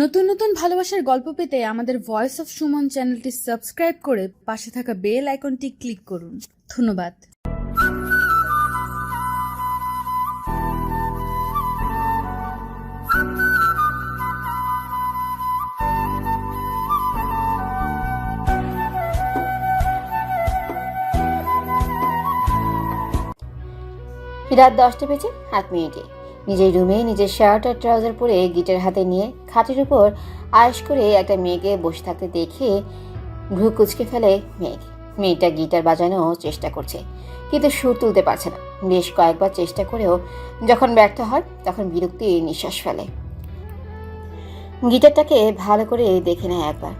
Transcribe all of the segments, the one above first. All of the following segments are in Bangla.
নতুন নতুন ভালোবাসার গল্প পেতে আমাদের ভয়েস অফ সুমন চ্যানেলটি সাবস্ক্রাইব করে পাশে থাকা বেল আইকনটি ক্লিক করুন। ধন্যবাদ। রাত দশটা বেজে সাত মিনিটে। নিজের রুমে নিজের শার্ট আর ট্রাউজার পরে গিটার হাতে নিয়ে খাটের উপর আয়েস করে একটা মেয়েকে বসে থাকতে দেখে ভ্রু কুচকে ফেলে মেঘ। মেয়েটা গিটার বাজানোর চেষ্টা করছে কিন্তু সুর তুলতে পারছে না। বেশ কয়েকবার চেষ্টা করেও যখন ব্যর্থ হয় তখন বিরক্তি নিঃশ্বাস ফেলে। গিটারটাকে ভালো করে দেখে নেয় একবার।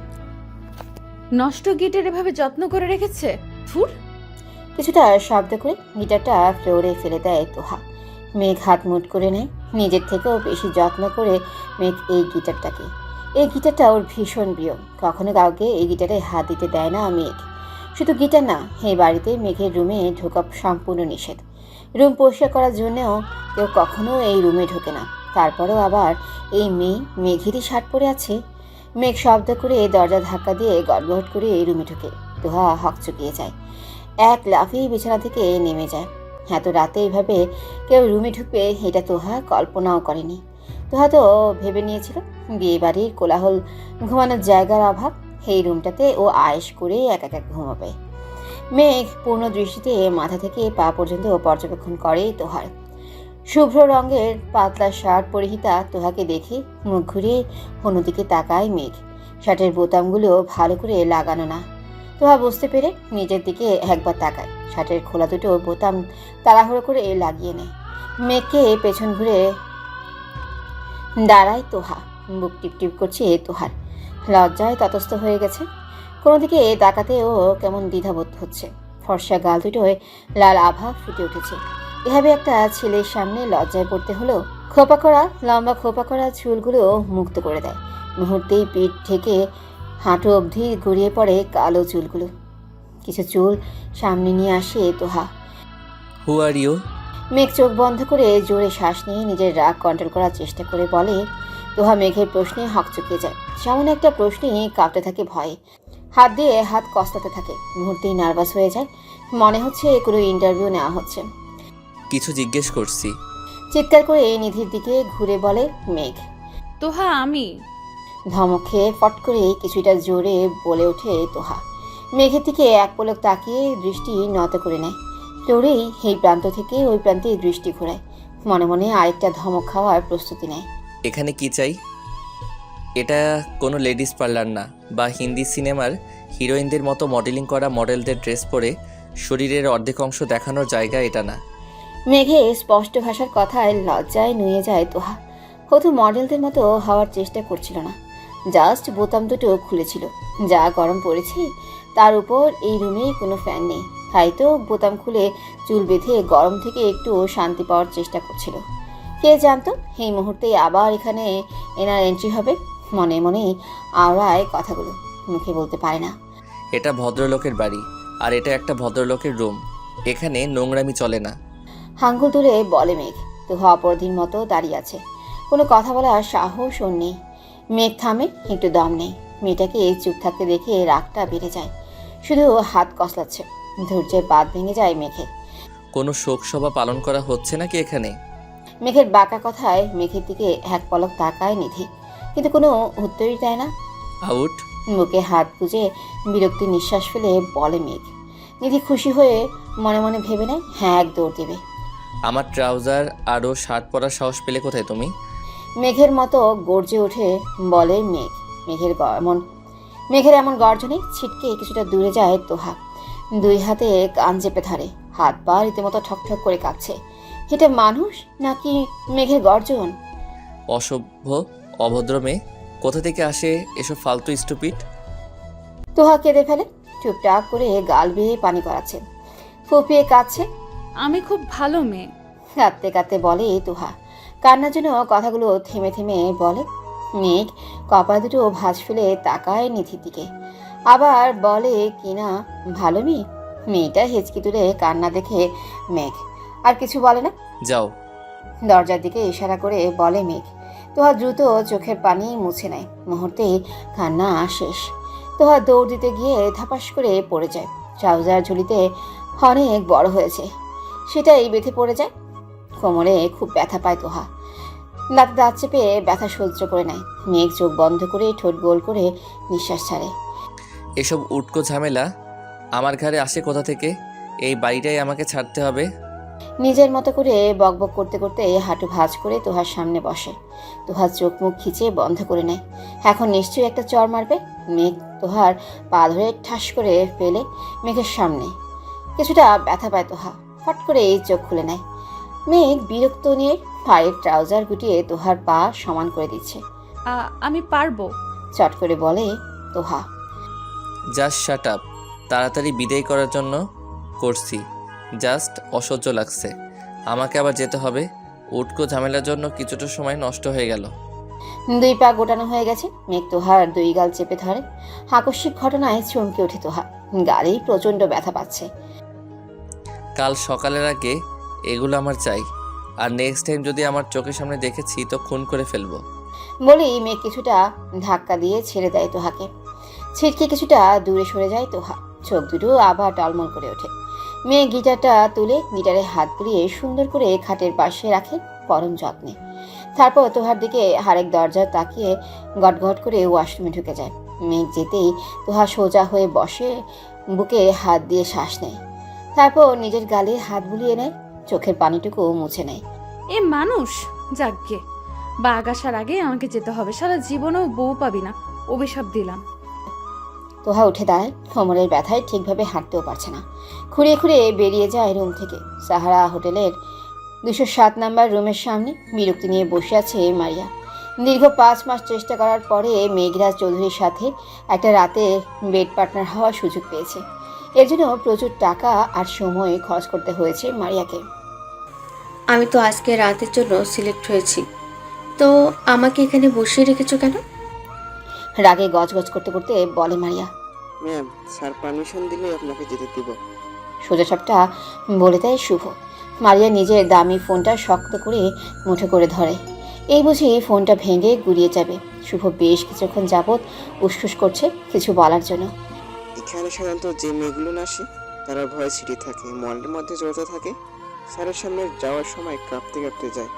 নষ্ট গিটার এভাবে যত্ন করে রেখেছে? থুর কিছুটা শব্দ করে গিটারটা ফ্লোরে ফেলে দেয় তোহা। মেঘ হাত মুট করে নেয়। নিজের থেকেও বেশি যত্ন করে মেঘ এই গিটারটাকে। এই গিটারটা ওর ভীষণ প্রিয়। কখনো কাউকে এই গিটারে হাত দিতে দেয় না মেঘ। শুধু গিটার না, এই বাড়িতে মেঘের রুমে ঢোকা সম্পূর্ণ নিষেধ। রুম পরিষ্কার করার জন্যও কেউ কখনো এই রুমে ঢোকে না। তারপরেও আবার এই মেয়ে মেঘেরই শার্ট পরে আছে। মেঘ শব্দ করে দরজা ধাক্কা দিয়ে গড়গড় করে এই রুমে ঢোকে। তোহা হক চুকিয়ে যায়। এক লাফিয়ে বিছানা থেকে নেমে যায়। এত রাতে এইভাবে কেউ রুমে ঢুকবে, এটা তোহা কল্পনাও করেনি। তোহা তো ভেবে নিয়েছিল বিয়ে বাড়ির কোলাহল ঘুমানোর জায়গার অভাব, এই রুমটাতে ও আয়েস করে এক এক ঘুমাবে। মেঘ পূর্ণ দৃষ্টিতে মাথা থেকে পা পর্যন্ত পর্যবেক্ষণ করে তোহার। শুভ্র রঙের পাতলা শার্ট পরিহিতা তোহাকে দেখে মুখ ঘুরিয়ে অন্যদিকে তাকায় মেঘ। শার্টের বোতামগুলো ভালো করে লাগানো না। তোহা বুঝতে পেরে নিজের দিকে একবার তাকায়। শার্টের খোলা দুটো বোতাম তাড়াহুড়ো করে লাগিয়ে নেয়। মেয়েকে পেছন ঘুরে দাঁড়ায় তোহা। বুক টিপ টিপ করছে তোহার। লজ্জায় ততস্থ হয়ে গেছে। কোনো দিকে তাকাতেও কেমন দ্বিধাবোধ হচ্ছে। ফর্সা গাল দুটোয় লাল আভা ফুটে উঠেছে। এভাবে একটা ছেলের সামনে লজ্জায় পড়তে হলো খোপা করা, লম্বা খোপা করা চুলগুলো মুক্ত করে দেয়। মুহূর্তেই পিঠ থেকে হাঁটু অবধি গড়িয়ে পড়ে কালো চুলগুলো। কিছু চুল সামনে নিয়ে আসে তোহা। হু আর ইউ মেঘ চোখ বন্ধ করে জোরে শ্বাস নিয়ে নিজের রাগ কন্ট্রোল করার চেষ্টা করে বলে তোহা মেঘের প্রশ্নে হক চুকিয়ে যায়। সামান্য একটা প্রশ্নে কাঁপতে থাকে ভয়ে। হাত দিয়ে হাত কষলাতে থাকে মুহূর্তেই নার্ভাস হয়ে যায়। মনে হচ্ছে কোনো ইন্টারভিউ নেওয়া হচ্ছে। কিছু জিজ্ঞেস করছি। চিৎকার করে নিধির দিকে ঘুরে বলে মেঘ। তোহা আমি। ধমক খেয়ে ফট করে কিছুটা জোরে বলে ওঠে তোহা। মেঘের দিকে এক পলক তাকিয়ে দৃষ্টি নত করে নেয়। ফ্লোরেই এই প্রান্ত থেকে ওই প্রান্তে দৃষ্টি ঘোরায়। মনে মনে আরেকটা ধমক খাওয়ার প্রস্তুতি নেয়। এখানে কি চাই? এটা কোনো লেডিস পার্লার না বা হিন্দি সিনেমার হিরোইনদের মতো মডেলিং করা মডেলদের ড্রেস পরে শরীরের অর্ধেক অংশ দেখানোর জায়গা এটা না। মেঘে স্পষ্ট ভাষার কথায় লজ্জায় নুয়ে যায় তোহা। হয়তো মডেলদের মতো হওয়ার চেষ্টা করছিল না। জাস্ট বোতাম দুটো খুলেছিল। যা গরম পড়েছে তার উপর এই রুমে কোনো ফ্যান নেই। তাই তো বোতাম খুলে চুল বেঁধে গরম থেকে একটু শান্তি পাওয়ার চেষ্টা করছিল। কে জানতো এই মুহূর্তে আবার এখানে এনার এন্ট্রি হবে? মনে মনেই আওড়ায় কথাগুলো। মুখে বলতে পারে না। এটা ভদ্রলোকের বাড়ি আর এটা একটা ভদ্রলোকের রুম এখানে নোংরামি চলে না। হাঙ্গুল তুলে বলে মেঘ তোহা অপরাধীর মতো দাঁড়িয়ে আছে। কোনো কথা বলার সাহস ওর নেই। মেঘ থামে একটু দম নেই। মেয়েটাকে এই চুপ থাকতে দেখে রাগটা বেড়ে যায়। শুধু হাত কসলাচ্ছে ধৈর্যের বাদ ভেঙে যায় মেঘের। কোনো শোকসভা পালন করা হচ্ছে নাকি এখানে? মেঘের বাঁকা কথায় মেঘের দিকে এক পলক তাকায় নিধি। কিন্তু কোনো উত্তরই দেয় না। আউট। বুকে হাত গুজে বিরক্তি নিঃশ্বাস ফেলে বলে মেঘ। নিধি খুশি হয়ে মনে মনে ভেবে নেয় হ্যাঁ এক দৌড় দেবে। আমার ট্রাউজার আরও শার্ট পরার সাহস পেলে কোথায় তুমি? মেঘের মতো গর্জে ওঠে বলে মেঘ। মেঘের এমন মেঘের এমন গর্জনে ছিটকে কিছুটা দূরে যায় তোহা। দুই হাতে কান চেপে ধরে। হাত পা রীতিমতো ঠকঠক করে কাঁপছে। এটা মানুষ নাকি মেঘের গর্জন? অসভ্য অভদ্র মেয়ে। কোথা থেকে আসে এসব ফালতু স্টুপিড? তোহা কেঁদে ফেলে চুপটাপ করে গাল বেয়ে পানি করাচ্ছে। ফুপিয়ে কাঁদছে। আমি খুব ভালো মেয়ে। কাঁদতে কাঁদতে বলে তোহা। কান্নার জন্য কথাগুলো থেমে থেমে বলে। মেঘ কপা দুটো ভাঁজ ফেলে তাকায় নিধির দিকে। আবার বলে কিনা ভালো মেয়ে? মেয়েটা হেঁচকি তুলে কান্না দেখে মেঘ আর কিছু বলে না? যাও। দরজার দিকে ইশারা করে বলে মেঘ তোহা দ্রুত চোখের পানি মুছে নেয়। মুহূর্তে কান্না শেষ। তোহা দৌড় দিতে গিয়ে ধাপাস করে পড়ে যায়। ট্রাউজার ঝুলিতে অনেক বড় হয়েছে। সেটাই বেঁধে পড়ে যায়। কোমরে খুব ব্যথা পায় তোহা। দাঁত দাঁত চেপে ব্যথা সহ্য করে নেয়। মেঘ চোখ বন্ধ করে ঠোঁট গোল করে নিঃশ্বাস ছাড়ে। এসব উটকো ঝামেলা? আমার ঘরে আসে কোথা থেকে? এই বাড়িটাই আমাকে ছাড়তে হবে? নিজের মতো করে বকবক করতে করতে হাঁটু ভাঁজ করে তোহার সামনে বসে। তোহার চোখ মুখ খিচে বন্ধ করে নেয়। এখন নিশ্চয়ই একটা চর মারবে? মেঘ তোহার পা ধরে ঠাস করে ফেলে মেঘের সামনে। কিছুটা ব্যথা পায় তোহা। ফট করে এই চোখ খুলে নেয়। মেঘ বিরক্ত নিয়ে পায়ের ট্রাউজার গুটিয়ে তোহার পা সমান করে দিচ্ছে। আ- আমি পারব। চট করে বলে তোহা। জাস্ট শাট আপ তাড়াতাড়ি বিদায় করার জন্য করছি। জাস্ট অসহ্য লাগছে। আমাকে আবার যেতে হবে। উটকো ঝামেলার জন্য কিছুটা সময় নষ্ট হয়ে গেল। দুই পা গোটানো হয়ে গেছে। মেঘ তোহার দুই গাল চেপে ধরে। আকস্মিক ঘটনায় চমকে ওঠে তোহা। গালেই প্রচণ্ড ব্যথা পাচ্ছে। কাল সকালের আগে এগুলো আমার চাই। আর নেক্সট টাইম যদি আমার চোখের সামনে দেখেছি, তো খুন করে ফেলব। বলেই মেয়ে কিছুটা ধাক্কা দিয়ে ছেড়ে দেয় তোহাকে। ছিটকে কিছুটা দূরে সরে যায় তোহা। চোখ দুটো আবার টলমল করে ওঠে। মেয়ে গিটারটা তুলে গিটারে হাত বুলিয়ে সুন্দর করে খাটের পাশে রাখে পরম যত্নে। তারপর তোহার দিকে আরেক দরজা তাকিয়ে গটগট করে ওয়াশরুমে ঢুকে যায়। মেঘ যেতেই তোহা সোজা হয়ে বসে, বুকে হাত দিয়ে শ্বাস নেয়। তারপর নিজের গালে হাত বুলিয়ে নেয়। চোখের পানিটুকু মুছে নেয়। এ মানুষ? যাকগে। বাঘ আসার আগে আমাকে যেতে হবে। সারা জীবনেও বউ পাবি না। অভিশাপ দিলাম। তোহা উঠে দাঁড়ায়। কোমরের ব্যথায় ঠিকভাবে হাঁটতেও পারছে না। খুঁড়িয়ে খুঁড়িয়ে বেরিয়ে যায় রুম থেকে। সাহারা হোটেলের দুশো সাত নাম্বার রুমের সামনে বিরক্তি নিয়ে বসে আছে মারিয়া। দীর্ঘ পাঁচ মাস চেষ্টা করার পরে মেঘরাজ চৌধুরীর সাথে একটা রাতে বেড পার্টনার হওয়ার সুযোগ পেয়েছে। এর জন্য প্রচুর টাকা আর সময় খরচ করতে হয়েছে মারিয়াকে। আমি তো আজকে রাতের জন্য সিলেক্ট হয়েছি। তো আমাকে এখানে বসিয়ে রেখেছো কেন? রাগে গজগজ করতে করতে বলে মারিয়া। ম্যাম স্যার পারমিশন দিলে আপনাকে যেতে দিব। সোজাসাপটা বলে দেয় শুভ। মারিয়া নিজের দামি ফোনটা শক্ত করে মুঠো করে ধরে। এই বুঝি ফোনটা ভেঙে গুড়িয়ে যাবে। শুভ বেশ কিছুক্ষণ যাবৎ উসফুস করছে কিছু বলার জন্য। এখানে সাধারণত যে মেয়েগুলো আসে তারা ভয় সিটি থাকে মলের মধ্যে জড়তে থাকে। স্যারের সামনে যাওয়ার সময় কাঁপতে কাঁপতে যায়।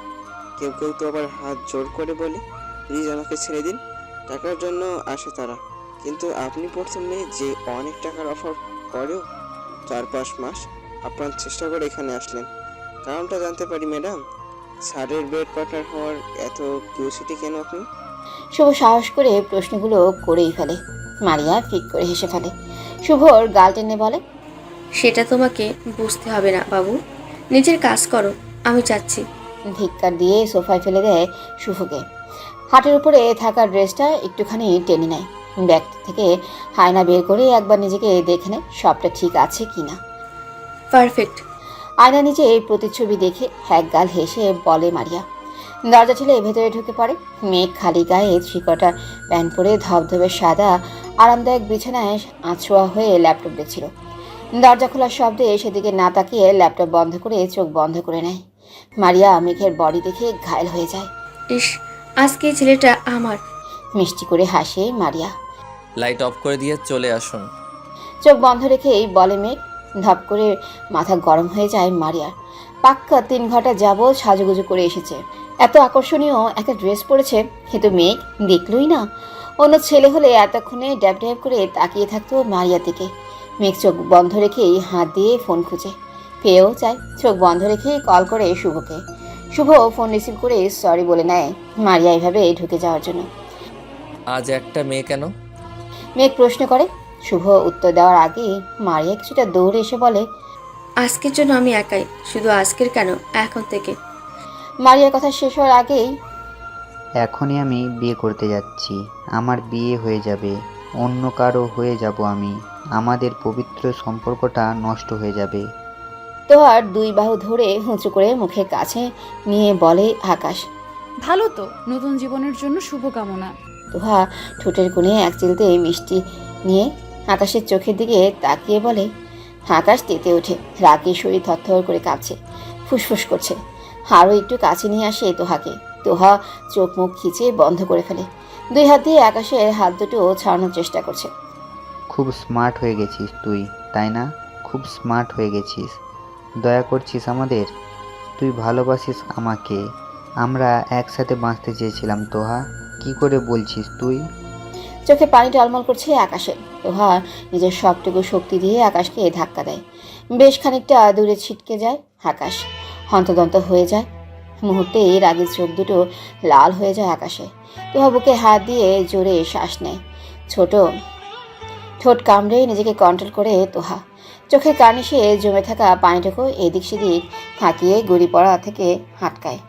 কেউ কেউ তো আবার হাত জোর করে বলে, প্লিজ আমাকে ছেড়ে দিন, টাকার জন্য আসে তারা। কিন্তু আপনি প্রথমে যে অনেক টাকার অফার করেও চার পাঁচ মাস আপনার চেষ্টা করে এখানে আসলেন। কারণটা জানতে পারি, ম্যাডাম। স্যারের বেড পার্টনার হওয়ার এত কিউসিটি কেন আপনি? শুভ সাহস করে প্রশ্নগুলো করেই ফেলে। মারিয়া ফিক করে হেসে ফেলে। শুভর গাল টেনে বলে সেটা তোমাকে বুঝতে হবে না বাবু। নিজের কাজ করো আমি চাচ্ছি ধিক্কার দিয়ে সোফায় ফেলে দেয় শুভকে। হাটের উপরে থাকা ড্রেসটা একটুখানি টেনে নেয়। ব্যাগ থেকে হায়না বের করে একবার নিজেকে দেখে নেয় সবটা ঠিক আছে কি না পারফেক্ট। আয়না নিচে এই প্রতিচ্ছবি দেখে এক গাল হেসে বলে মারিয়া। দরজা ঠেলে ভেতরে ঢুকে পড়ে। মেঘ খালি গায়ে শিকটা প্যান্ট পরে ধবধবে সাদা আরামদায়ক বিছানায় আঁচোয়া হয়ে ল্যাপটপ দেখছিল দরজা খোলার শব্দে সেদিকে না তাকিয়ে ল্যাপটপ বন্ধ করে চোখ বন্ধ করে নেয়। মারিয়া মেঘের বডি দেখে ঘায়ল হয়ে যায়। ইস আজকে ছেলেটা আমার। মিষ্টি করে হাসে মারিয়া। লাইট অফ করে দিয়ে চলে আসুন। চোখ বন্ধ রেখেই বলে মেঘ। ধপ করে মাথা গরম হয়ে যায় মারিয়ার। পাক্কা তিন ঘণ্টা যাব সাজুগুজু করে এসেছে। এত আকর্ষণীয় একটা ড্রেস পরেছে। কিন্তু মেঘ দেখলই না। অন্য ছেলে হলে এতক্ষণে ড্যাব ড্যাব করে তাকিয়ে থাকতো মারিয়ার দিকে। মেঘ চোখ বন্ধ রেখেই হাত দিয়ে ফোন খুঁজে। পেয়েও যায় চোখ বন্ধ রেখেই কল করে শুভকে। শুভ ফোন রিসিভ করে সরি বলে নেয় মারিয়া এভাবে ঢুকে যাওয়ার জন্য। আজ একটা মেয়ে কেন? মেঘ প্রশ্ন করে। শুভ উত্তর দেওয়ার আগে মারিয়া কিছুটা দৌড়ে এসে বলে আজকের জন্য আমি একাই শুধু আজকের কেন? এখন থেকে। মারিয়ার কথা শেষ হওয়ার আগেই এখনই আমি বিয়ে করতে যাচ্ছি। আমার বিয়ে হয়ে যাবে অন্য কারও হয়ে যাব আমি আমাদের পবিত্র সম্পর্কটা নষ্ট হয়ে যাবে। তোহার দুই বাহু ধরে উঁচু করে মুখের কাছে নিয়ে বলে আকাশ ভালো তো নতুন জীবনের জন্য শুভকামনা। তোহা ঠোঁটের কোণে এক চিলতে মিষ্টি নিয়ে আকাশের চোখের দিকে তাকিয়ে বলে আকাশ তেতে ওঠে রাগে শরীর থরথর করে কাঁপছে ফুসফুস করছে। আরও একটু কাছে নিয়ে আসে তোহাকে তোহা চোখ মুখ খিচে বন্ধ করে ফেলে দুই হাত দিয়ে আকাশের হাত দুটো ছাড়ানোর চেষ্টা করছে। খুব স্মার্ট হয়ে গেছিস তুই তাই না? খুব স্মার্ট হয়ে গেছিস। দয়া করছিস আমাদের? তুই ভালোবাসিস আমাকে। আমরা একসাথে বাঁচতে চেয়েছিলাম তোহা। কি করে বলছিস তুই? চোখে পানি টলমল করছে আকাশের তোহা নিজের সবটুকু শক্তি দিয়ে আকাশকে ধাক্কা দেয়। বেশ খানিকটা দূরে ছিটকে যায় আকাশ। হন্তদন্ত হয়ে যায়। মুহূর্তে রাগের চোখ দুটো লাল হয়ে যায় আকাশে। তোহা বুকে হাত দিয়ে জোরে শ্বাস নেয়। ছোট, ঠোঁট কামড়ে নিজেকে কন্ট্রোল করে তোহা। চোখের কানিসে জমে থাকা পানিটুকু এদিক সেদিক থাকিয়ে গুড়ি পড়া থেকে হাটকায়